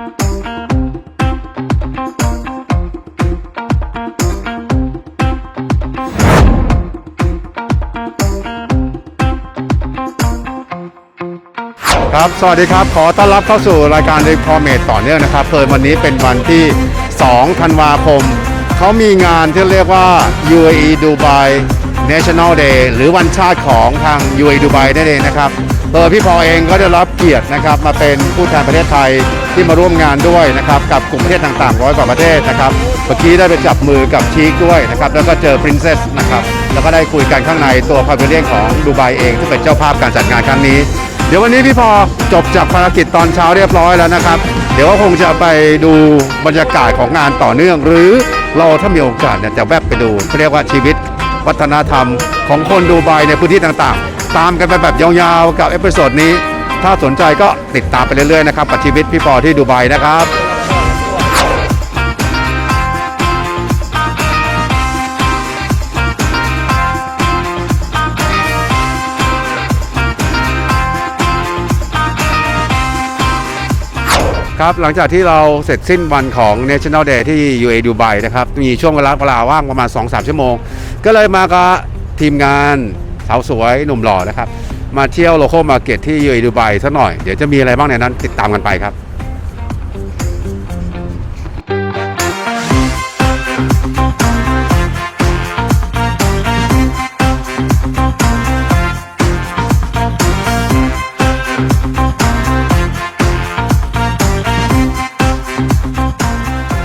ครับ สวัสดีครับ ขอต้อนรับเข้าสู่รายการ r e c o m m e d ต่อเนื่องนะครับเพิ่นวันนี้เป็นวันที่ 2 ธันวาคม เขามีงานที่เรียกว่า UAE Dubai National Day หรือวันชาติของทาง UAE Dubai นั่นเองนะครับ เออพี่พอเองก็ได้รับเกียรตินะครับมาเป็นผู้แทนประเทศไทยที่มาร่วมงานด้วยนะครับกับกลุ่มประเทศต่างๆร้อยกว่าประเทศนะครับเมื่อกี้ได้ไปจับมือกับชีคด้วยนะครับแล้วก็เจอ Princess นะครับแล้วก็ได้คุยกันข้างในตัวพาวิเลียนของดูไบเองที่เป็นเจ้าภาพการจัดงานครั้งนี้ เดี๋ยววันนี้พี่พอจบจากภารกิจตอนเช้าเรียบร้อยแล้วนะครับ เดี๋ยวก็คงจะไปดูบรรยากาศของงานต่อเนื่อง หรือเราถ้ามีโอกาสเนี่ยจะแวบไปดูเขาเรียกว่าชีวิตวัฒนธรรมของคนดูไบในพื้นที่ต่างๆ ตามกันไปแบบยาวๆ กับเอพิโซดนี้ ถ้าสนใจก็ติดตามไปเรื่อยๆนะครับกับชีวิตพี่ปอที่ดูไบนะครับครับหลังจากที่เราเสร็จสิ้นวันของ National Day ที่ UA ดูไบนะครับ มีช่วงเวลาเวลาว่างประมาณ 2-3 ชั่วโมง ก็เลยมากับทีมงาน สาวสวยหนุ่มหล่อนะครับ มาเที่ยวโลโก้มาเก็ตที่ UA ดูไบสักหน่อย เดี๋ยวจะมีอะไรบ้างในนั้นติดตามกันไปครับ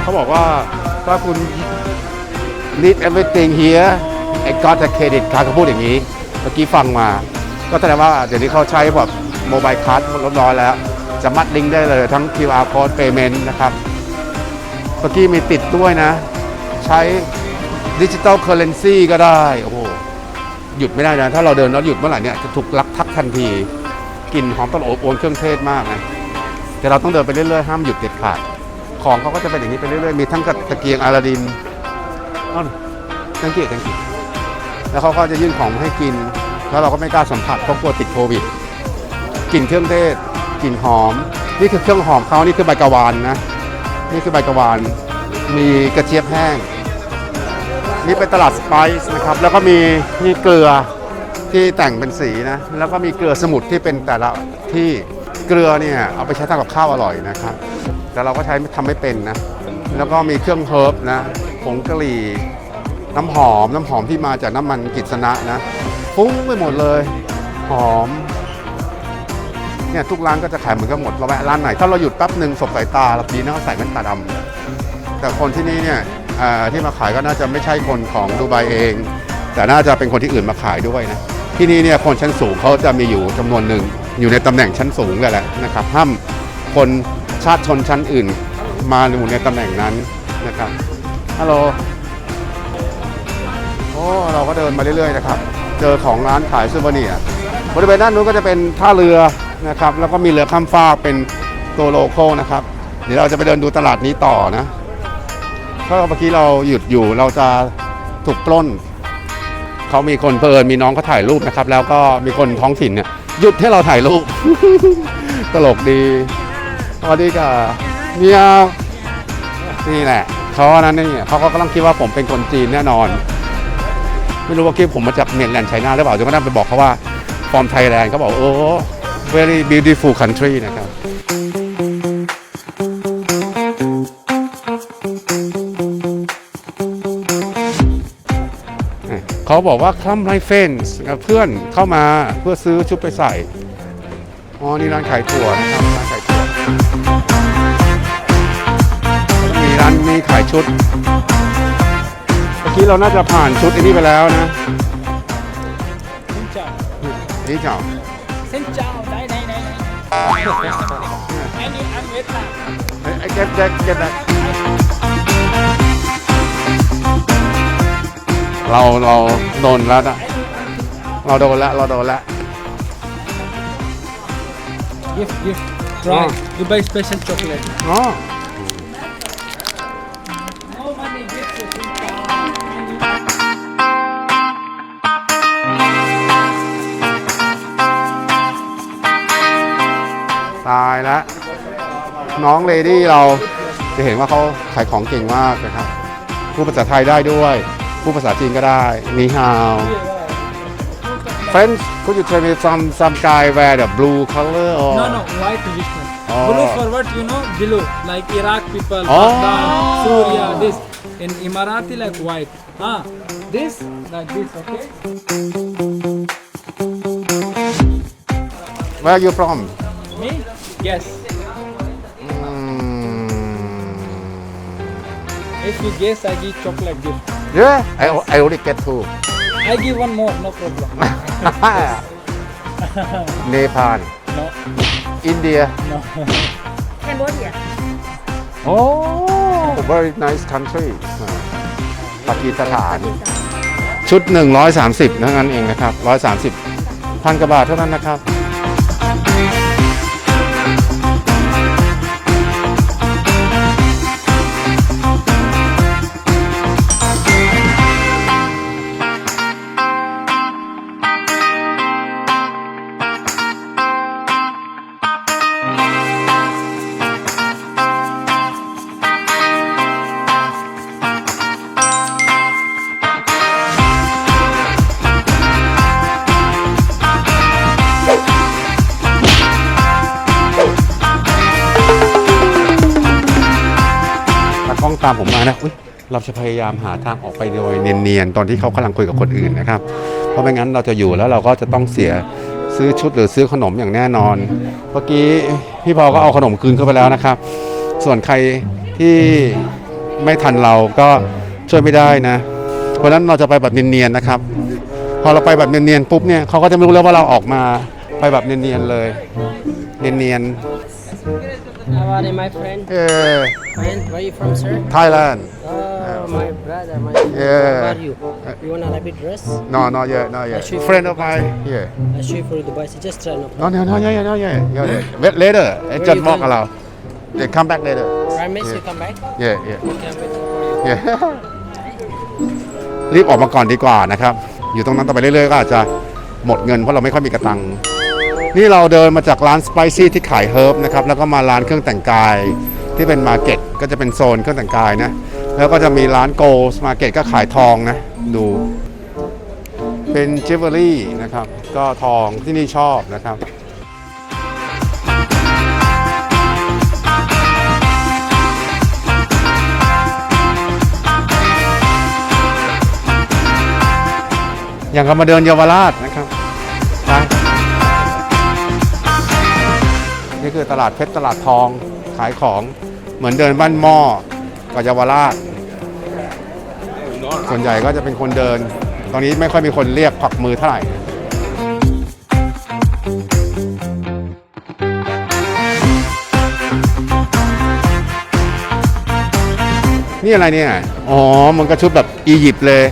เขาบอกว่าถ้าคุณ need everything here I got a credit card เขาพูดอย่างนี้ มื่อกี้ฟังมา ก็แสดงว่าเดี๋ยวนี้เขาใช้แบบโมบายคั r d เรียบร้อยแล้วจะมัดลิงก์ได้เลยทั้ง QR code payment นะครับเมื่อกี้มีติดด้วยนะ ใช้ดิจิ t a ลเคอร์เรนซีก็ได้ โอ้โห หยุดไม่ได้นะ ถ้าเราเดินแล้วหยุดเมื่อไหร่เนี่ย จะถูกลักทักทันทีกลิ่นหอมตลบอบอวนเครื่องเทศมากนะแต่เราต้องเดินไปเรื่อยๆ ห้ามหยุดเด็ดขาด ของเขาก็จะเป็นอย่างนี้ไปเรื่อยๆ มีทั้งตะเกียงอาลาดินอ้าวตังเกียตังเกีย แล้วเขาก็จะยื่นของให้กิน แล้วเราก็ไม่กล้าสัมผัสเพราะกลัวติดโควิดกลิ่นเครื่องเทศกลิ่นหอม นี่คือเครื่องหอมเขานี่คือใบกะวานนะนี่คือใบกะวาน มีกระเจี๊ยบแห้ง นี่เป็นตลาดสไปซ์นะครับ แล้วก็มีนี่เกลือที่แต่งเป็นสีนะ แล้วก็มีเกลือสมุนที่เป็นแต่ละที่เกลือเนี่ยเอาไปใช้ทำกับข้าวอร่อยนะครับ แต่เราก็ใช้ทำไม่เป็นนะ แล้วก็มีเครื่องเฮิร์บนะผงกะหรี่ น้ำหอมน้ำหอมที่มาจากน้ำมันกิษณะนะฟุ้งไปหมดเลย หอมเนี่ยทุกร้านก็จะขายเหมือนกันหมดเราแวะร้านไหนถ้าเราหยุดแป๊บหนึ่งสบสายตาเราดีนะเขาใส่แว่นตาดำแต่คนที่นี่เนี่ยอ่าที่มาขายก็น่าจะไม่ใช่คนของดูไบเอง แต่น่าจะเป็นคนที่อื่นมาขายด้วยนะที่นี่เนี่ยคนชั้นสูงเขาจะมีอยู่จำนวนหนึ่งอยู่ในตำแหน่งชั้นสูงกันแหละนะครับห้ามคนชาติชนชั้นอื่น มาอยู่ในตำแหน่งนั้นนะครับฮัลโหล โอ้เราก็เดินมาเรื่อยๆนะครับ เจอของร้านขายซูเวเนียบริเวณด้านนู้นก็จะเป็นท่าเรือนะครับ แล้วก็มีเรือข้ามฟากเป็นตัวโลโก้นะครับ เดี๋ยวเราจะไปเดินดูตลาดนี้ต่อนะถ้าเมื่อกี้เราหยุดอยู่เราจะถูกปล้น เขามีคนเพลินมีน้องเขาถ่ายรูปนะครับ แล้วก็มีคนท้องถิ่นเนี่ยหยุดให้เราถ่ายรูป ตลกดีสวัสดีค่ะเมียนี่แหละเขานั้นนี่เขาก็กำลังคิดว่าผมเป็นคนจีนแน่นอน ไม่รู้ว่าคิดผมมาจากเมนแลนด์ไชน่าหรือเปล่าจนกระทั่งไปบอกเขาว่าฟอร์มไทยแลนด์เขาบอกโอ้ very beautiful country นะครับเขาบอกว่า come my friends เพื่อนเข้ามาเพื่อซื้อชุดไปใส่ อ๋อ นี่ร้านขายถั่วนะครับร้านขายถั่วมีร้านนี้ขายชุด กี้เราน่าจะผ่านชุดอันนี้ไปแล้วนะ Xin chào นี่เจ้า Xin chào Đây đây đây đây Anh đi ăn Việt Nam ไอ้เก็บเก็บเก็บนะเราเราโดนแล้วนะเราโดนแล้วเราโดนแล้ว Gift gift Try Oh. Dubai special chocolate อ๋อ น้องเลดี้เราจะเห็นว่าเขาขายของเก่งมากนะครับพูดภาษาไทยได้ด้วยพูดภาษาจีนก็ได้นีฮาว Friends could you tell me some some guy wear the blue color or No, no, white traditional. Oh. Blue for what you know? Below, like Iraq people, Oh. Baghdad, Syria, this. In Emirati, like white. Ah, this, like this, okay? where are you from Me? Yes. If you guess, I give chocolate gift. yeah I I already get two I give one more, no problem. เนปาล No, อินเดีย no. Cambodia. Oh very nice country อ่าปากีสถาน ชุด 130นั่นเองนะครับ 130 พันกว่าบาทเท่านั้นนะครับ เราจะพยายามหาทางออกไปโดยเนียนๆตอนที่เขากำลังคุยกับคนอื่นนะครับ เพราะไม่งั้นเราจะอยู่แล้วเราก็จะต้องเสียซื้อชุดหรือซื้อขนมอย่างแน่นอน เมื่อกี้พี่พอก็เอาขนมคืนเข้าไปแล้วนะครับ ส่วนใครที่ไม่ทันเราก็ช่วยไม่ได้นะ เพราะนั้นเราจะไปแบบเนียนๆนะครับ พอเราไปแบบเนียนๆปุ๊บเนี่ยเขาก็จะไม่รู้แล้วว่าเราออกมาไปแบบเนียนๆเลย เนียนๆ How are you, my friend? ๆเออ Friend, where you from, sir? Thailand Oh, my brother, my Yeah. How are you? You want a rabbit dress? No, not yet, not yet. Actually, Friend of mine, yeah. I show you for Dubai. So just try no No, no, no, yeah, yeah, no, yeah, yeah. yeah. Wait later. It just you walk going? around. They come back later. Promise you come back? Yeah, yeah, Okay, I'm waiting for you. yeah. รีบออกมาก่อนดีกว่านะครับ อยู่ตรงนั้นต่อไปเรื่อยๆก็อาจจะหมดเงินเพราะเราไม่ค่อยมีกระตัง นี่เราเดินมาจากร้านสไปซี่ที่ขายเฮิร์บนะครับแล้วก็มาร้านเครื่องแต่งกายที่เป็นมาร์เก็ตก็จะเป็นโซนเครื่องแต่งกายนะแล้วก็จะมีร้านโกลส์มาร์เก็ตก็ขายทองนะดูเป็นเจเวลรี่นะครับก็ทองที่นี่ชอบนะครับอย่างกับมาเดินเยาวราชนะครับ คือตลาดเพชรตลาดทองขายของเหมือนเดินบ้านหม้อกับเยาวราชส่วนใหญ่ก็จะเป็นคนเดิน ตอนนี้ไม่ค่อยมีคนเรียกผักมือเท่าไหร่นี่อะไรเนี่ย อ๋อ มันก็ชุดแบบอียิปต์เลย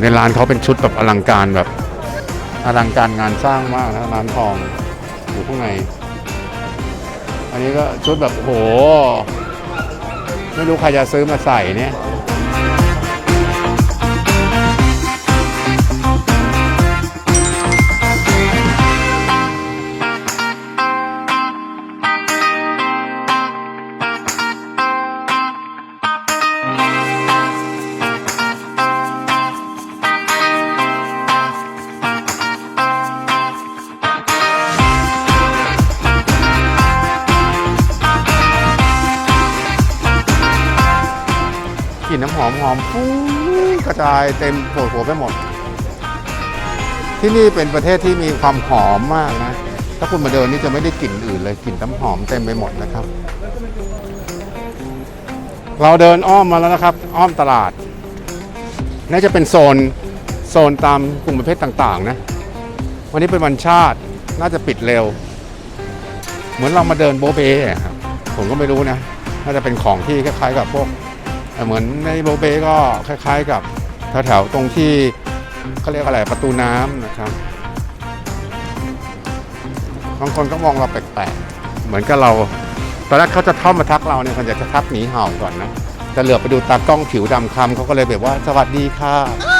ในร้านเขาเป็นชุดแบบอลังการแบบ อลังการงานสร้างมากนะร้านทองอยู่ข้างใน อันนี้ก็ชุดแบบโอ้โหไม่รู้ใครจะซื้อมาใส่เนี่ย อมหอมฟุ้งกระจายเต็มโผล่หัวไปหมด ที่นี่เป็นประเทศที่มีความหอมมากนะ ถ้าคุณมาเดินนี่จะไม่ได้กลิ่นอื่นเลยกลิ่นน้ำหอมเต็มไปหมดนะครับ เราเดินอ้อมมาแล้วนะครับ อ้อมตลาดน่าจะเป็นโซนโซนตามกลุ่มประเภทต่างๆนะ วันนี้เป็นวันชาติน่าจะปิดเร็ว เหมือนเรามาเดินโบเบ้อะครับผมก็ไม่รู้นะ น่าจะเป็นของที่คล้ายๆกับพวก เหมือนในโบเบก็คล้าย ๆ กับแถวๆตรงที่เขาเรียกอะไรประตูน้ำนะครับบางคนก็มองเราแปลกๆ เหมือนกับเราตอนแรกเขาจะเข้ามาทักเราเนี่ยคนอยากจะทักหนีเห่าก่อนนะแต่เหลือไปดูตากล้องผิวดำคล้ำเขาก็เลยแบบว่าสวัสดีค่ะ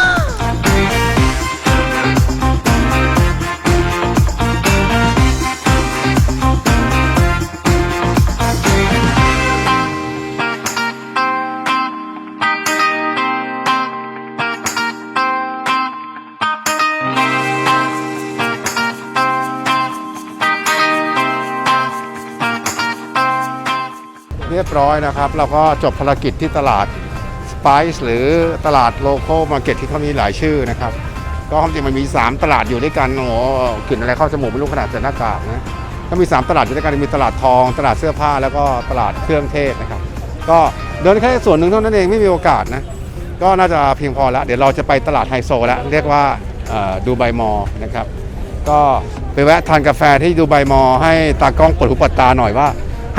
รียบร้อยนะครับ เราก็จบภารกิจที่ตลาด Spice หรือตลาดโลโก้มาร์เก็ตที่เขามีหลายชื่อนะครับ ก็ความจริงมันมี 3 ตลาดอยู่ด้วยกันโอ้โหกลิ่นอะไรเข้าจมูกไม่รู้ขนาดจะหน้ากากนะก็มี 3 ตลาดอยู่ด้วยกันมีตลาดทอง ตลาดเสื้อผ้าแล้วก็ตลาดเครื่องเทศนะครับ ก็เดินแค่ส่วนหนึ่งเท่านั้นเองไม่มีโอกาสนะก็น่าจะเพียงพอแล้ว เดี๋ยวเราจะไปตลาดไฮโซแล้วเรียกว่าดูไบมอลนะครับ ก็ไปแวะทานกาแฟที่ดูไบมอลให้ตากล้องปิดหูปิดตาหน่อยว่า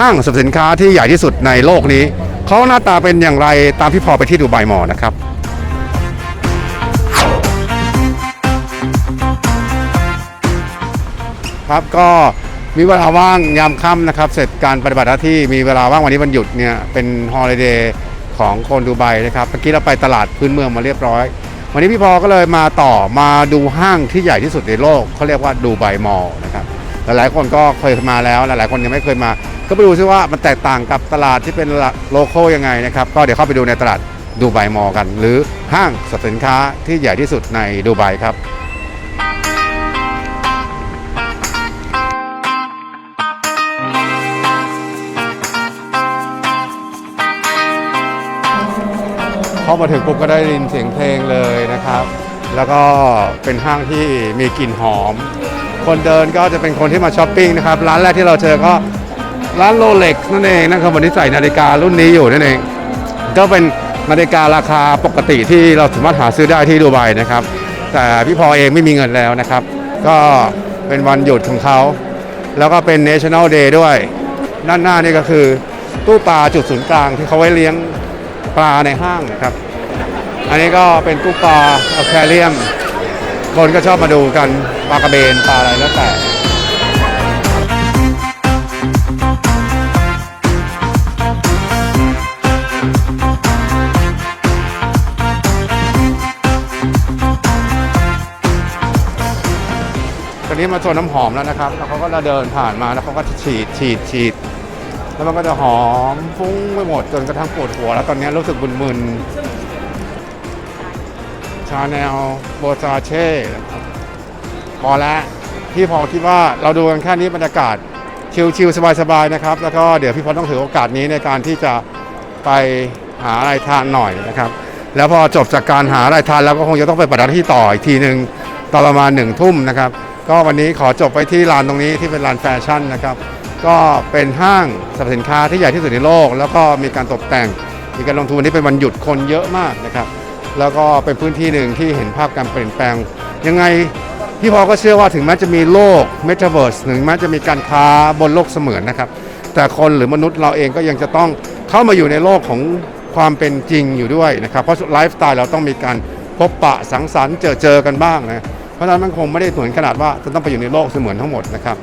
ห้างสรรพสินค้าที่ใหญ่ที่สุดในโลกนี้ เขาหน้าตาเป็นอย่างไรตามพี่พอไปที่ดูไบมอลนะครับครับก็มีเวลาว่างยามค่ำนะครับ เสร็จการปฏิบัติหน้าที่มีเวลาว่างวันนี้วันหยุดเนี่ยเป็นฮอลิเดย์ของคนดูไบนะครับเมื่อกี้เราไปตลาดพื้นเมืองมาเรียบร้อย วันนี้พี่พอก็เลยมาต่อมาดูห้างที่ใหญ่ที่สุดในโลกเขาเรียกว่าดูไบมอลล์นะครับ หลายๆ คนก็เคยมาแล้ว หลายๆ คนยังไม่เคยมา ก็ไปดูซิว่ามันแตกต่างกับตลาดที่เป็นโลโก้ยังไงนะครับ ก็เดี๋ยวเข้าไปดูในตลาดดูไบมอลกัน หรือห้างสรรพสินค้าที่ใหญ่ที่สุดในดูไบครับเข้ามาถึงปุ๊บก็ได้ยินเสียงเพลงเลยนะครับ แล้วก็เป็นห้างที่มีกลิ่นหอม คนเดินก็จะเป็นคนที่มาช้อปปิ้งนะครับ ร้านแรกที่เราเจอก็ร้านโรเล็กนั่นเองนะครับวันนี้ใส่นาฬิการุ่นนี้อยู่นั่นเอง ก็เป็นนาฬิการาคาปกติที่เราสามารถหาซื้อได้ที่ดูไบนะครับ แต่พี่พอเองไม่มีเงินแล้วนะครับ ก็เป็นวันหยุดของเขา แล้วก็เป็น National Day ด้วยด้านหน้านี่ก็คือตู้ปลาจุดศูนย์กลางที่เขาไว้เลี้ยงปลาในห้างนะครับ อันนี้ก็เป็นตู้ปลาอควาเรียม คนก็ชอบมาดูกันปลากระเบนปลาอะไรแล้วแต่ตอนนี้มาโซนน้ำหอมแล้วนะครับ แล้วเขาก็จะเดินผ่านมาแล้วเขาก็ฉีดฉีดฉีด แล้วมันก็จะหอมฟุ้งไปหมดจนกระทั่งปวดหัว แล้วตอนนี้รู้สึกมึนๆ ชาแนลโบซาเช่นะครับพอแล้วพี่พอคิดว่าเราดูกันแค่นี้บรรยากาศชิลๆสบายๆนะครับ แล้วก็เดี๋ยวพี่พอต้องถือโอกาสนี้ในการที่จะไปหาอะไรทานหน่อยนะครับ แล้วพอจบจากการหาอะไรทานแล้วก็คงจะต้องไปปฏิบัติที่ต่ออีกทีหนึ่งตอนประมาณหนึ่งทุ่มนะครับ ก็วันนี้ขอจบไปที่ลานตรงนี้ที่เป็นลานแฟชั่นนะครับ ก็เป็นห้างสรรพสินค้าที่ใหญ่ที่สุดในโลก แล้วก็มีการตกแต่ง มีการลงทุนวันนี้เป็นวันหยุดคนเยอะมากนะครับ แล้วก็เป็นพื้นที่หนึ่งที่เห็นภาพการเปลี่ยนแปลง ยังไงพี่พอก็เชื่อว่าถึงแม้จะมีโลกเมตาเวิร์สถึงแม้จะมีการค้าบนโลกเสมือนนะครับ แต่คนหรือมนุษย์เราเองก็ยังจะต้องเข้ามาอยู่ในโลกของความเป็นจริงอยู่ด้วยนะครับ เพราะไลฟ์สไตล์เราต้องมีการพบปะสังสรรค์เจอเจอกันบ้างนะเพราะฉะนั้นมันคงไม่ได้เหมือนขนาดว่าจะต้องไปอยู่ในโลกเสมือนทั้งหมดนะครับ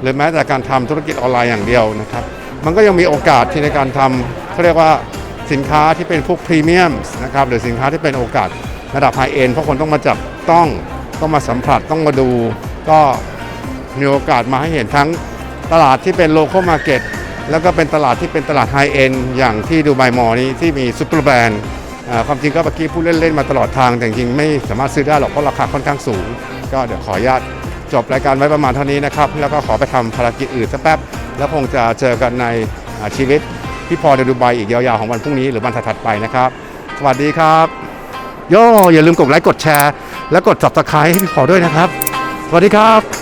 หรือแม้แต่การทำธุรกิจออนไลน์อย่างเดียวนะครับ มันก็ยังมีโอกาสที่ในการทำเขาเรียกว่า สินค้าที่เป็นพวกพรีเมียมนะครับหรือสินค้าที่เป็นโอกาสระดับไฮเอ็นเพราะคนต้องมาจับต้องต้องมาสัมผัสต้องมาดู ก็มีโอกาสมาให้เห็นทั้งตลาดที่เป็นโล c a l มาร์เก็ตแล้วก็เป็นตลาดที่เป็นตลาดไฮเอ็นอย่างที่ดูไบมอลนี้ที่มีซูเปอร์แบรนด์ความจริงก็เมื่อกี้พูดเล่น ๆ มาตลอดทาง แต่จริงๆไม่สามารถซื้อได้หรอกเพราะราคาค่อนข้างสูง ก็เดี๋ยวขออนุญาตจบรายการไว้ประมาณเท่านี้นะครับ แล้วก็ขอไปทำภารกิจอื่นสักแป๊บ แล้วคงจะเจอกันในชีวิต พี่พอในดูไบอีกยาวๆของวันพรุ่งนี้หรือวันถัดๆไปนะครับ สวัสดีครับโย่อย่าลืมกดไลค์กดแชร์ และกด subscribe ให้พี่พอด้วยนะครับ สวัสดีครับ